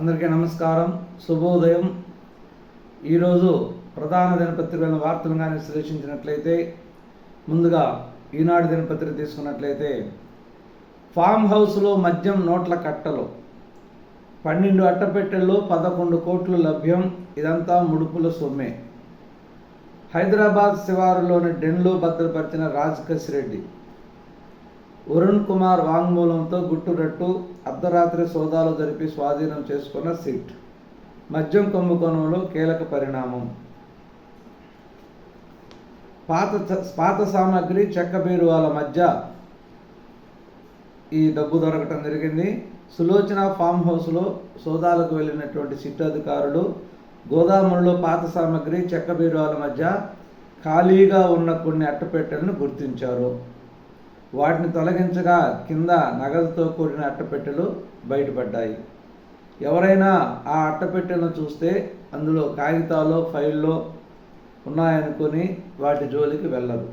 అందరికీ నమస్కారం. శుభోదయం. ఈరోజు ప్రధాన దినపత్రికలను వార్తలు కానీ విశ్లేషించినట్లయితే ముందుగా ఈనాడు దినపత్రిక తీసుకున్నట్లయితే ఫామ్ హౌస్లో మద్యం నోట్ల కట్టలు. పన్నెండు అట్టపెట్టెల్లో పదకొండు కోట్లు లభ్యం. ఇదంతా ముడుపుల సొమ్మే. హైదరాబాద్ శివారులోని డెన్లో భద్రపరిచిన రాజ్ రెడ్డి వరుణ్ కుమార్ వాంగ్మూలంతో గుట్టురట్టు అర్ధరాత్రి సోదాలు జరిపి స్వాధీనం చేసుకున్న సిట్. మద్యం కుంభకోణంలో కీలక పరిణామం. పాత చ- పాత సామాగ్రి చెక్క బీరువాల మధ్య ఈ డబ్బు దొరకటం జరిగింది. సులోచన ఫామ్ హౌస్లో సోదాలకు వెళ్ళినటువంటి సిట్ అధికారులు గోదాముల్లో పాత సామాగ్రి చెక్క బీరువాల మధ్య ఖాళీగా ఉన్న కొన్ని అట్టపెట్టెలను గుర్తించారు. వాటిని తొలగించగా కింద నగదుతో కూడిన అట్టపెట్టెలు బయటపడ్డాయి. ఎవరైనా ఆ అట్టపెట్టెలను చూస్తే అందులో కాగితాలు ఫైల్లో ఉన్నాయనుకొని వాటి జోలికి వెళ్ళరు.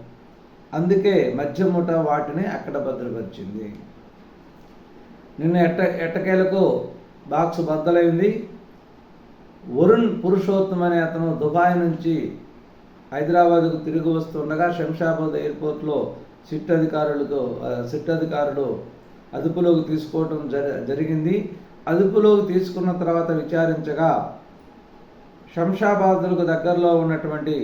అందుకే మధ్య వాటిని అక్కడ భద్రపరిచింది. నిన్న ఎట్ట ఎట్టకేలకు బాక్స్ బద్దలైంది. వరుణ్ పురుషోత్తం అనే అతను దుబాయ్ నుంచి హైదరాబాద్కు తిరిగి వస్తుండగా శంషాబాద్ ఎయిర్పోర్ట్లో సిట్ అధికారులకు సిట్ అధికారులు అదుపులోకి తీసుకోవడం జరిగింది. అదుపులోకి తీసుకున్న తర్వాత విచారించగా శంషాబాద్లకు దగ్గరలో ఉన్నటువంటి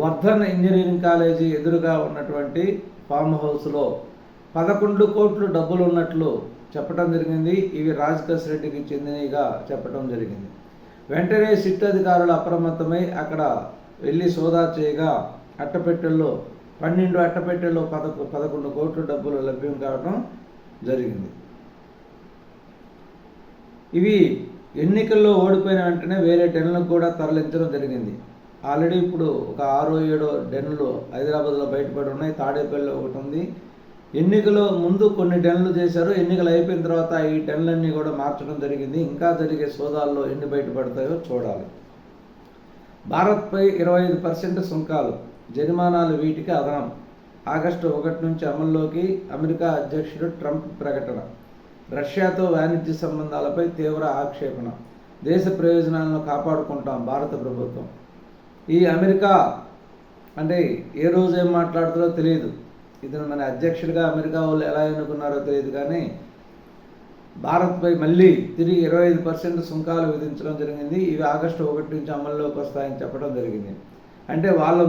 వర్ధన్ ఇంజనీరింగ్ కాలేజీ ఎదురుగా ఉన్నటువంటి ఫామ్ హౌస్లో పదకొండు కోట్లు డబ్బులు ఉన్నట్లు చెప్పడం జరిగింది. ఇవి రాజకేశ్ రెడ్డికి చెందినవిగా చెప్పడం జరిగింది. వెంటనే సిట్ అధికారులు అప్రమత్తమై అక్కడ వెళ్ళి సోదా చేయగా అట్టపెట్టెల్లో పన్నెండు అట్టపెట్టెలో పదకొ పదకొండు కోట్ల డబ్బులు లభ్యం కావడం జరిగింది. ఇవి ఎన్నికల్లో ఓడిపోయిన వెంటనే వేరే డెన్లకు కూడా తరలించడం జరిగింది. ఆల్రెడీ ఇప్పుడు ఒక ఆరో ఏడో డెన్లు హైదరాబాద్లో బయటపడి ఉన్నాయి. తాడేపల్లిలో ఒకటి ఉంది. ఎన్నికలో ముందు కొన్ని డెన్లు చేశారు. ఎన్నికలు అయిపోయిన తర్వాత ఈ డెన్లన్నీ కూడా మార్చడం జరిగింది. ఇంకా జరిగే సోదాల్లో ఎన్ని బయటపడతాయో చూడాలి. భారత్పై ఇరవై ఐదు పర్సెంట్ సుంకాలు. జరిమానాలు వీటికి అదనం. ఆగస్టు ఒకటి నుంచి అమల్లోకి అమెరికా అధ్యక్షుడు ట్రంప్ ప్రకటన. రష్యాతో వాణిజ్య సంబంధాలపై తీవ్ర ఆక్షేపణ. దేశ ప్రయోజనాలను కాపాడుకుంటాం భారత ప్రభుత్వం. ఈ అమెరికా అంటే ఏ రోజు ఏం మాట్లాడుతారో తెలియదు. ఇతను మన అధ్యక్షుడిగా అమెరికా వాళ్ళు ఎలా ఎన్నుకున్నారో తెలియదు కానీ భారత్పై మళ్ళీ తిరిగి ఇరవై ఐదు పర్సెంట్ సుంకాలు విధించడం జరిగింది. ఇవి ఆగస్టు ఒకటి నుంచి అమల్లోకి వస్తాయని చెప్పడం జరిగింది. అంటే వాళ్ళ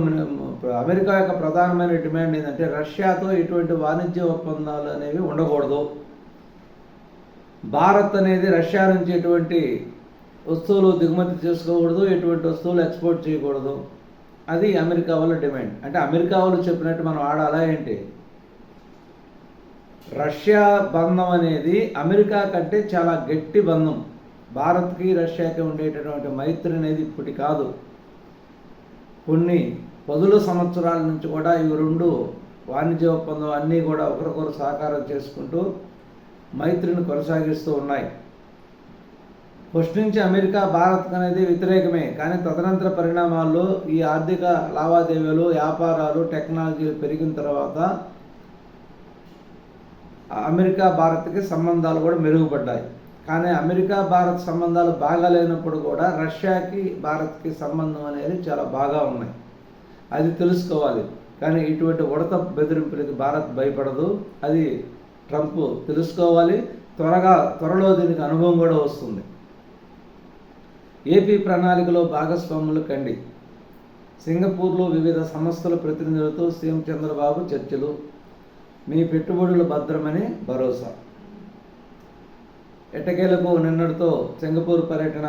అమెరికా యొక్క ప్రధానమైన డిమాండ్ ఏంటంటే రష్యాతో ఎటువంటి వాణిజ్య ఒప్పందాలు అనేవి ఉండకూడదు. భారత్ అనేది రష్యా నుంచి ఎటువంటి వస్తువులు దిగుమతి చేసుకోకూడదు ఎటువంటి వస్తువులు ఎక్స్పోర్ట్ చేయకూడదు. అది అమెరికా వాళ్ళ డిమాండ్. అంటే అమెరికా వాళ్ళు చెప్పినట్టు మనం ఆడాలా ఏంటి? రష్యా బంధం అనేది అమెరికా కంటే చాలా గట్టి బంధం. భారత్కి రష్యాకి ఉండేటటువంటి మైత్రి అనేది ఇప్పటి కాదు. కొన్ని పదుల సంవత్సరాల నుంచి కూడా ఇవి రెండు వాణిజ్య ఒప్పందం అన్నీ కూడా ఒకరికొకరు సహకారం చేసుకుంటూ మైత్రిని కొనసాగిస్తూ ఉన్నాయి. ఫస్ట్ నుంచి అమెరికా భారత్ అనేది వ్యతిరేకమే కానీ తదనంతర పరిణామాల్లో ఈ ఆర్థిక లావాదేవీలు వ్యాపారాలు టెక్నాలజీలు పెరిగిన తర్వాత అమెరికా భారత్కి సంబంధాలు కూడా మెరుగుపడ్డాయి. కానీ అమెరికా భారత్ సంబంధాలు బాగాలేనప్పుడు కూడా రష్యాకి భారత్కి సంబంధం అనేది చాలా బాగా ఉన్నాయి. అది తెలుసుకోవాలి. కానీ ఇటువంటి ఉడత బెదిరింపులకి భారత్ భయపడదు. అది ట్రంప్ తెలుసుకోవాలి. త్వరగా త్వరలో దీనికి అనుభవం కూడా వస్తుంది. ఏపీ ప్రణాళికలో భాగస్వాములు కండి. సింగపూర్లో వివిధ సంస్థల ప్రతినిధులతో సీఎం చంద్రబాబు చర్చలు. మీ పెట్టుబడులు భద్రమని భరోసా. ఎట్టకేలకు నిన్నటితో సింగపూర్ పర్యటన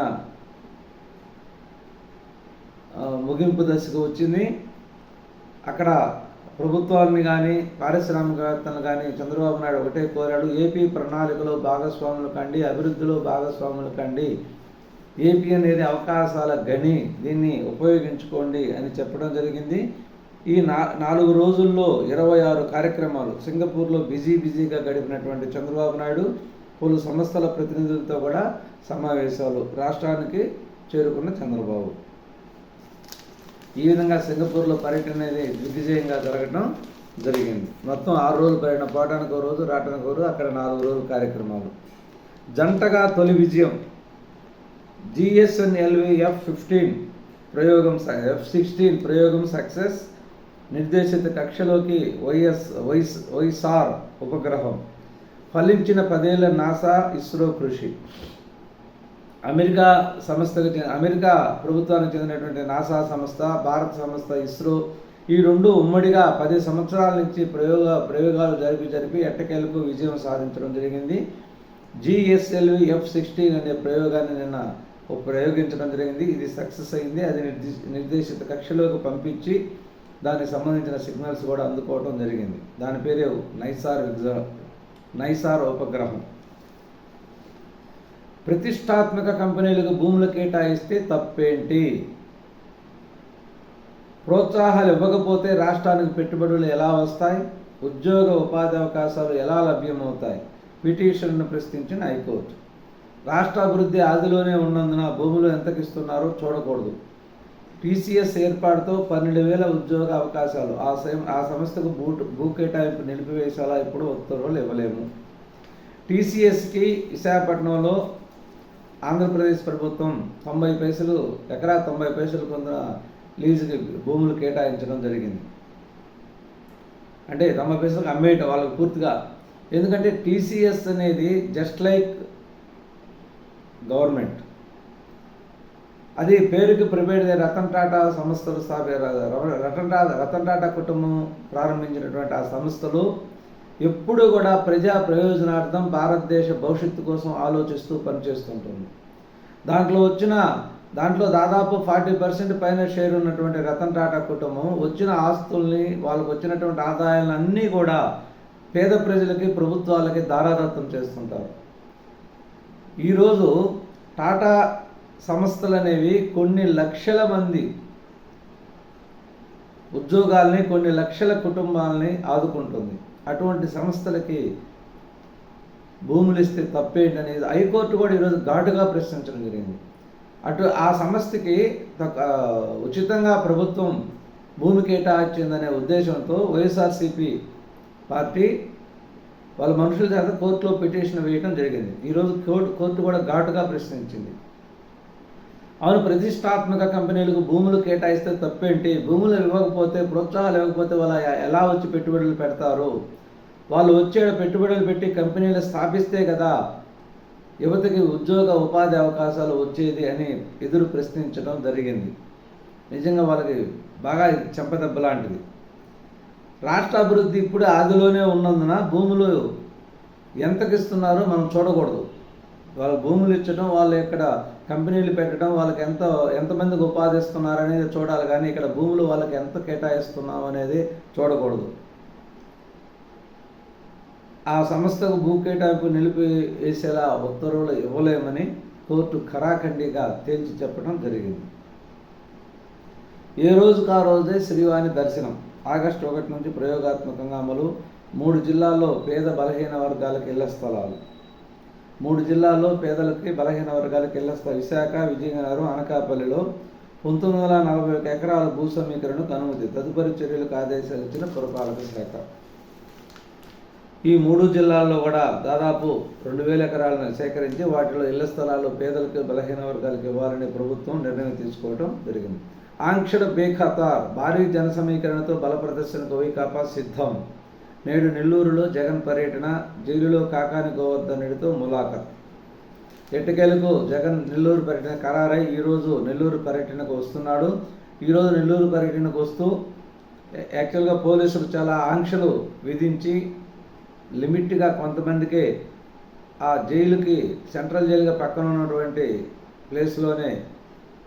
ముగింపు దశకు వచ్చింది. అక్కడ ప్రభుత్వాన్ని కానీ పారిశ్రామికవేత్తలను కానీ చంద్రబాబు నాయుడు ఒకటే కోరాడు. ఏపీ ప్రణాళికలో భాగస్వాములు కండి అభివృద్ధిలో భాగస్వాములు కండి. ఏపీ అనేది అవకాశాల గని దీన్ని ఉపయోగించుకోండి అని చెప్పడం జరిగింది. ఈ నా నాలుగు రోజుల్లో ఇరవై ఆరు కార్యక్రమాలు సింగపూర్లో బిజీ బిజీగా గడిపినటువంటి చంద్రబాబు నాయుడు పలు సంస్థల ప్రతినిధులతో కూడా సమావేశాలు రాష్ట్రానికి చేరుకున్న చంద్రబాబు. ఈ విధంగా సింగపూర్లో పర్యటన అనేది దిగ్విజయంగా జరగడం జరిగింది. మొత్తం ఆరు రోజులు పర్యటన పోవడానికి ఒక రోజు రావడానికి ఒక రోజు అక్కడ నాలుగు రోజులు కార్యక్రమాలు. జంటగా తొలి విజయం జిఎస్ఎన్ఎల్వి ఎఫ్ ఫిఫ్టీన్ ప్రయోగం ఎఫ్ సిక్స్టీన్ ప్రయోగం సక్సెస్ నిర్దేశిత కక్షలోకి వైఎస్ వైస్ వైసార్ ఉపగ్రహం ఫలించిన పదేళ్ళ నాసా ఇస్రో కృషి. అమెరికా సంస్థకు చెందిన అమెరికా ప్రభుత్వానికి చెందినటువంటి నాసా సంస్థ భారత సంస్థ ఇస్రో ఈ రెండు ఉమ్మడిగా పది సంవత్సరాల నుంచి ప్రయోగ ప్రయోగాలు జరిపి జరిపి ఎట్టకేలకు విజయం సాధించడం జరిగింది. జిఎస్ఎల్వి ఎఫ్ సిక్స్టీన్ అనే ప్రయోగాన్ని నిన్న ప్రయోగించడం జరిగింది. ఇది సక్సెస్ అయింది. అది నిర్దేశిత కక్షలోకి పంపించి దానికి సంబంధించిన సిగ్నల్స్ కూడా అందుకోవడం జరిగింది. దాని పేరు నైసార్ నైసార్ ఉపగ్రహం ప్రతిష్టాత్మక కంపెనీలకు భూములు కేటాయిస్తే తప్పేంటి? ప్రోత్సాహాలు ఇవ్వకపోతే రాష్ట్రానికి పెట్టుబడులు ఎలా వస్తాయి? ఉద్యోగ ఉపాధి అవకాశాలు ఎలా లభ్యమవుతాయి? పిటిషన్ను ప్రశ్నించిన హైకోర్టు. రాష్ట్ర అభివృద్ధి ఆదిలోనే ఉన్నందున భూములు ఎంతకిస్తున్నారో చూడకూడదు. టీసీఎస్ ఏర్పాటుతో పన్నెండు వేల ఉద్యోగ అవకాశాలు. ఆ ఆ సంస్థకు భూ భూ కేటాయింపు నిలిపివేసేలా ఇప్పుడు ఉత్తర్వులు ఇవ్వలేము టీసీఎస్కి విశాఖపట్నంలో ఆంధ్రప్రదేశ్ ప్రభుత్వం తొంభై పైసలు ఎకరా తొంభై పైసలు పొందిన లీజుకి భూములు కేటాయించడం జరిగింది. అంటే తొంభై పైసలకు అమ్మేయటం వాళ్ళకి పూర్తిగా. ఎందుకంటే టీసీఎస్ అనేది జస్ట్ లైక్ గవర్నమెంట్ అది పేరుకి ప్రిపేర్డ్ రతన్ టాటా సంస్థలు స్థాపి రతన్ టాటా రతన్ టాటా కుటుంబం ప్రారంభించినటువంటి ఆ సంస్థలు ఎప్పుడు కూడా ప్రజా ప్రయోజనార్థం భారతదేశ భవిష్యత్తు కోసం ఆలోచిస్తూ పనిచేస్తుంటుంది. దాంట్లో వచ్చిన దాంట్లో దాదాపు ఫార్టీ పర్సెంట్ పైన షేర్ ఉన్నటువంటి రతన్ టాటా కుటుంబం వచ్చిన ఆస్తుల్ని వాళ్ళకు వచ్చినటువంటి ఆదాయాలన్నీ కూడా పేద ప్రజలకి ప్రభుత్వాలకి దారాదత్తం చేస్తుంటారు. ఈరోజు టాటా సంస్థలు అనేవి కొన్ని లక్షల మంది ఉద్యోగాల్ని కొన్ని లక్షల కుటుంబాలని ఆదుకుంటుంది. అటువంటి సంస్థలకి భూములు ఇస్తే తప్పేంటి అనేది హైకోర్టు కూడా ఈరోజు ఘాటుగా ప్రశ్నించడం జరిగింది. అటు ఆ సంస్థకి ఉచితంగా ప్రభుత్వం భూమి కేటాయించిందనే ఉద్దేశంతో వైఎస్ఆర్సిపి పార్టీ వాళ్ళ మనుషుల చేత కోర్టులో పిటిషన్ వేయడం జరిగింది. ఈరోజు కోర్టు కోర్టు కూడా ఘాటుగా ప్రశ్నించింది. అవును ప్రతిష్టాత్మక కంపెనీలకు భూములు కేటాయిస్తే తప్పేంటి? భూములు ఇవ్వకపోతే ప్రోత్సాహాలు ఇవ్వకపోతే వాళ్ళ ఎలా వచ్చి పెట్టుబడులు పెడతారు? వాళ్ళు వచ్చే పెట్టుబడులు పెట్టి కంపెనీలు స్థాపిస్తే కదా యువతకి ఉద్యోగ ఉపాధి అవకాశాలు వచ్చేది అని ఎదురు ప్రశ్నించడం జరిగింది. నిజంగా వాళ్ళకి బాగా చెంపదెబ్బ లాంటిది. రాష్ట్ర అభివృద్ధి ఇప్పుడు ఆదిలోనే ఉన్నందున భూములు ఎంతకిస్తున్నారో మనం చూడకూడదు. వాళ్ళ భూములు ఇచ్చడం వాళ్ళు ఇక్కడ కంపెనీలు పెట్టడం వాళ్ళకి ఎంత ఎంతమందికి ఉపాధి ఇస్తున్నారు అనేది చూడాలి. కానీ ఇక్కడ భూములు వాళ్ళకి ఎంత కేటాయిస్తున్నాం అనేది చూడకూడదు. ఆ సంస్థకు భూ కేటాయింపు నిలిపి వేసేలా ఉత్తర్వులు ఇవ్వలేమని కోర్టు ఖరాఖండిగా తేల్చి చెప్పడం జరిగింది. ఏ రోజుకు ఆ రోజే శ్రీవాణి దర్శనం. ఆగస్టు ఒకటి నుంచి ప్రయోగాత్మకంగా అమలు. మూడు జిల్లాల్లో పేద బలహీన వర్గాలకు ఇళ్ళ స్థలాలు. మూడు జిల్లాల్లో పేదలకి బలహీన వర్గాలకు ఇళ్ళ విశాఖ విజయనగరం అనకాపల్లిలో పంతొమ్మిది వందల నలభై ఒక ఎకరాల భూ సమీకరణకు అనుమతి తదుపరి చర్యలకు ఆదేశాలు ఇచ్చిన పురపాలక శాఖ. ఈ మూడు జిల్లాల్లో కూడా దాదాపు రెండు వేల ఎకరాలను సేకరించి వాటిలో ఇళ్ళ స్థలాలు పేదలకు బలహీన వర్గాలకు ఇవ్వాలని ప్రభుత్వం నిర్ణయం తీసుకోవడం జరిగింది. ఆంక్షణ బేఖాతార్ భారీ జన సమీకరణతో బల ప్రదర్శనకు వైకాపా సిద్ధం. నేడు నెల్లూరులో జగన్ పర్యటన జైలులో కాకాని గోవర్ధనుడితో ములాఖత్. ఎట్టకేలకు జగన్ నెల్లూరు పర్యటన ఖరారై ఈరోజు నెల్లూరు పర్యటనకు వస్తున్నాడు. ఈరోజు నెల్లూరు పర్యటనకు వస్తూ యాక్చువల్గా పోలీసులు చాలా ఆంక్షలు విధించి లిమిట్గా కొంతమందికి ఆ జైలుకి సెంట్రల్ జైలుగా పక్కన ఉన్నటువంటి ప్లేస్లోనే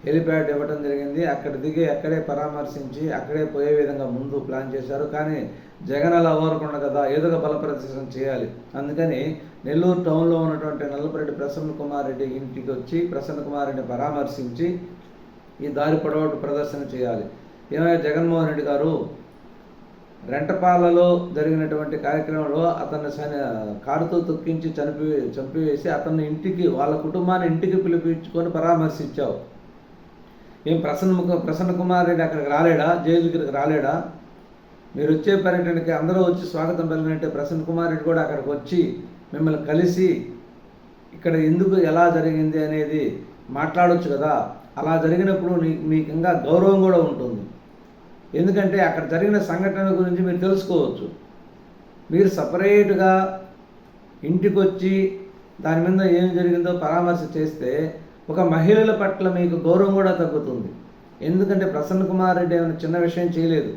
హెలిప్యాడ్ ఇవ్వడం జరిగింది. అక్కడ దిగి అక్కడే పరామర్శించి అక్కడే పోయే విధంగా ముందు ప్లాన్ చేశారు. కానీ జగన్ అలా ఓరకుండా కదా ఏదో బల ప్రదర్శన చేయాలి. అందుకని నెల్లూరు టౌన్లో ఉన్నటువంటి నల్లపరెడ్డి ప్రసన్న కుమార్ రెడ్డి ఇంటికి వచ్చి ప్రసన్న కుమార్ రెడ్డిని పరామర్శించి ఈ దారి పొడవాటు ప్రదర్శన చేయాలి. ఏమైనా జగన్మోహన్ రెడ్డి గారు? రెంటపాలలో జరిగినటువంటి కార్యక్రమంలో అతన్ని కారుతో తొక్కించి చనిపి చంపివేసి అతన్ని ఇంటికి వాళ్ళ కుటుంబాన్ని ఇంటికి పిలిపించుకొని పరామర్శించావు. ఏం ప్రసన్న ప్రసన్న కుమార్ రెడ్డి అక్కడికి రాలేడా? జైలుకి రాలేడా? మీరు వచ్చే పర్యటనకి అందరూ వచ్చి స్వాగతం పలికినట్టే ప్రసన్న కుమార్ రెడ్డి కూడా అక్కడికి వచ్చి మిమ్మల్ని కలిసి ఇక్కడ ఎందుకు ఎలా జరిగింది అనేది మాట్లాడవచ్చు కదా. అలా జరిగినప్పుడు మీకు ఇంకా గౌరవం కూడా ఉంటుంది. ఎందుకంటే అక్కడ జరిగిన సంఘటన గురించి మీరు తెలుసుకోవచ్చు. మీరు సపరేట్గా ఇంటికి వచ్చి దాని మీద ఏం జరిగిందో పరామర్శ చేస్తే ఒక మహిళల పట్ల మీకు గౌరవం కూడా తగ్గుతుంది. ఎందుకంటే ప్రసన్న కుమార్ రెడ్డి ఏమైనా చిన్న విషయం చేయలేదు.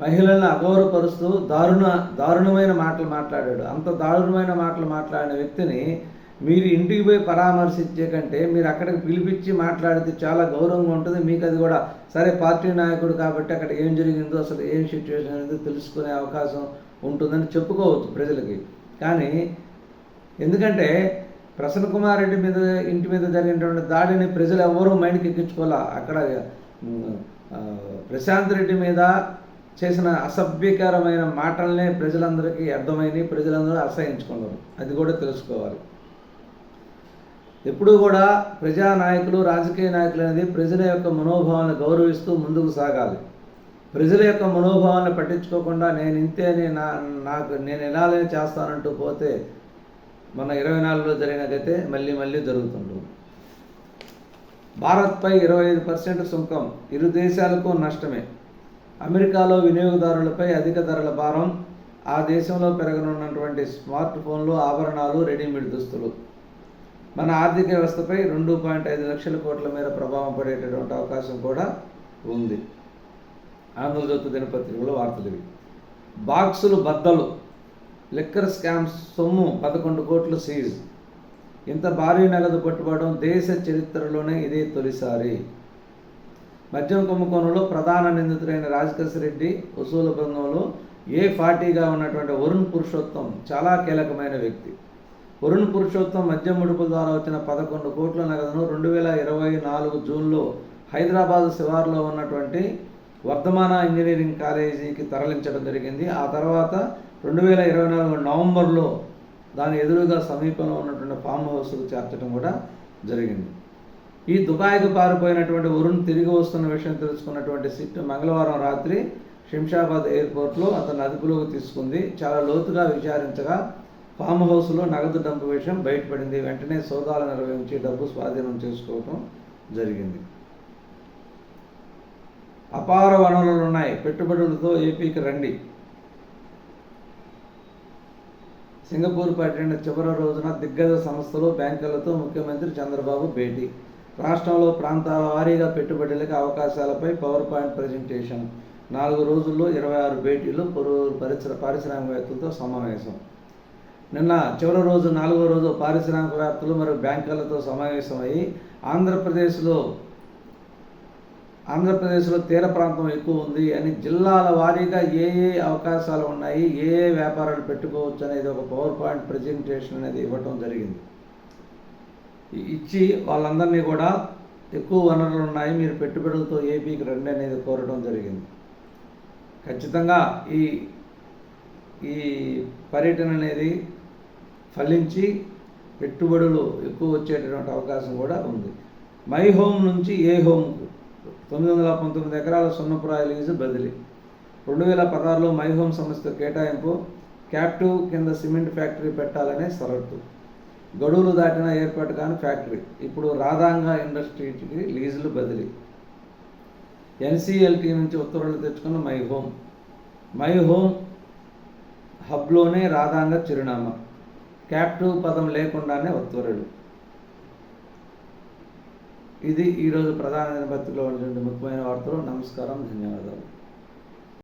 మహిళలను అగౌరవపరుస్తూ దారుణ దారుణమైన మాటలు మాట్లాడాడు. అంత దారుణమైన మాటలు మాట్లాడిన వ్యక్తిని మీరు ఇంటికి పోయి పరామర్శించే కంటే మీరు అక్కడికి పిలిపించి మాట్లాడితే చాలా గౌరవంగా ఉంటుంది. మీకు అది కూడా సరే పార్టీ నాయకుడు కాబట్టి అక్కడ ఏం జరిగిందో అసలు ఏం సిచ్యువేషన్ అనేది తెలుసుకునే అవకాశం ఉంటుందని చెప్పుకోవచ్చు ప్రజలకి. కానీ ఎందుకంటే ప్రసన్న కుమార్ రెడ్డి మీద ఇంటి మీద జరిగినటువంటి దాడిని ప్రజలు ఎవరూ మైండ్కి ఎక్కించుకోవాలా? అక్కడ ప్రశాంత్ రెడ్డి మీద చేసిన అసభ్యకరమైన మాటలనే ప్రజలందరికీ అర్థమైనవి ప్రజలందరూ అసహించుకున్నారు. అది కూడా తెలుసుకోవాలి. ఎప్పుడూ కూడా ప్రజా నాయకులు రాజకీయ నాయకులు అనేది ప్రజల యొక్క మనోభావాలను గౌరవిస్తూ ముందుకు సాగాలి. ప్రజల యొక్క మనోభావాలను పట్టించుకోకుండా నేను ఇంతే అని నా నాకు నేను ఇలానే చేస్తానంటూ పోతే మన ఇరవై నాలుగులో జరిగినదైతే మళ్ళీ మళ్ళీ జరుగుతుంటుంది భారత్పై ఇరవై ఐదు పర్సెంట్ సుంకం ఇరు దేశాలకు నష్టమే. అమెరికాలో వినియోగదారులపై అధిక ధరల భారం ఆ దేశంలో పెరగనున్నటువంటి స్మార్ట్ ఫోన్లు ఆభరణాలు రెడీమేడ్ దుస్తులు. మన ఆర్థిక వ్యవస్థపై రెండు పాయింట్ ఐదు లక్షల కోట్ల మేర ప్రభావం పడేటటువంటి అవకాశం కూడా ఉంది. ఆంధ్రజ్యోతి దినపత్రికలో వార్తలు ఇవి. బాక్సులు బద్దలు. లిక్కర్ స్కామ్స్ సొమ్ము పదకొండు కోట్లు సీజ్. ఇంత భారీ నగదు పట్టుబడడం దేశ చరిత్రలోనే ఇదే తొలిసారి. మద్యం కుంభకోణంలో ప్రధాన నిందితుడైన రాజకేశ్ రెడ్డి వసూల బృందంలో ఏ ఫార్టీగా ఉన్నటువంటి వరుణ్ పురుషోత్తం చాలా కీలకమైన వ్యక్తి. వరుణ్ పురుషోత్తం మద్యం ముడుపుల ద్వారా వచ్చిన పదకొండు కోట్ల నగదును రెండు వేల ఇరవై నాలుగు జూన్లో హైదరాబాద్ శివార్లో ఉన్నటువంటి వర్ధమాన ఇంజనీరింగ్ కాలేజీకి తరలించడం జరిగింది. ఆ తర్వాత రెండు వేల ఇరవై నాలుగు నవంబర్లో దాని ఎదురుగా సమీపంలో ఉన్నటువంటి ఫామ్ హౌస్కు చేర్చడం కూడా జరిగింది. ఈ దుబాయ్కు పారిపోయినటువంటి వరుణ్ తిరిగి వస్తున్న విషయం తెలుసుకున్నటువంటి సిట్ మంగళవారం రాత్రి శంషాబాద్ ఎయిర్పోర్ట్లో అతను అదుపులోకి తీసుకుంది. చాలా లోతుగా విచారించగా ఫామ్ హౌస్లో నగదు డంపు విషయం బయటపడింది. వెంటనే సోదాలు నిర్వహించి డబ్బు స్వాధీనం చేసుకోవటం జరిగింది. అపార వనరులు ఉన్నాయి పెట్టుబడులతో ఏపీకి రండి. సింగపూర్ పర్యటన చివరి రోజున దిగ్గజ సంస్థలు బ్యాంకులతో ముఖ్యమంత్రి చంద్రబాబు భేటీ. రాష్ట్రంలో ప్రాంతాల వారీగా పెట్టుబడులకు అవకాశాలపై పవర్ పాయింట్ ప్రజెంటేషన్. నాలుగు రోజుల్లో ఇరవై ఆరు భేటీలు పలువురు పరిశ్ర పారిశ్రామికవేత్తలతో సమావేశం. నిన్న చివరి రోజు నాలుగో రోజు పారిశ్రామికవేత్తలు మరియు బ్యాంకులతో సమావేశమయ్యి ఆంధ్రప్రదేశ్లో ఆంధ్రప్రదేశ్లో తీర ప్రాంతం ఎక్కువ ఉంది అని జిల్లాల వారీగా ఏ ఏ అవకాశాలు ఉన్నాయి ఏ ఏ వ్యాపారాలు పెట్టుకోవచ్చు అనేది ఒక పవర్ పాయింట్ ప్రజెంటేషన్ అనేది ఇవ్వటం జరిగింది. ఇచ్చి వాళ్ళందరినీ కూడా ఎక్కువ వనరులు ఉన్నాయి మీరు పెట్టుబడులతో ఏపీకి రండి అనేది కోరడం జరిగింది. ఖచ్చితంగా ఈ ఈ పర్యటన అనేది ఫలించి పెట్టుబడులు ఎక్కువ వచ్చేటటువంటి అవకాశం కూడా ఉంది. మై హోమ్ నుంచి ఏ హోమ్కు తొమ్మిది వందల పంతొమ్మిది ఎకరాల సున్నపురాయి లీజు బదిలీ. రెండు వేల పదహారులో మై హోమ్ సంస్థ కేటాయింపు క్యాప్టివ్ కింద సిమెంట్ ఫ్యాక్టరీ పెట్టాలనే షరతు. గడువులు దాటిన ఏర్పాటు కాని ఫ్యాక్టరీ. ఇప్పుడు రాధాంగ ఇండస్ట్రీకి లీజులు బదిలీ. ఎన్సీఎల్టీ నుంచి ఉత్తర్వులు తెచ్చుకున్న మై హోమ్ మై హోమ్ హబ్లోనే రాధాంగ చిరునామా. క్యాప్టివ్ పదం లేకుండానే ఉత్తర్వులు. ఇది ఈరోజు ప్రధాన దినపత్రికలో ఉన్నటువంటి ముఖ్యమైన వార్తలు. నమస్కారం ధన్యవాదాలు.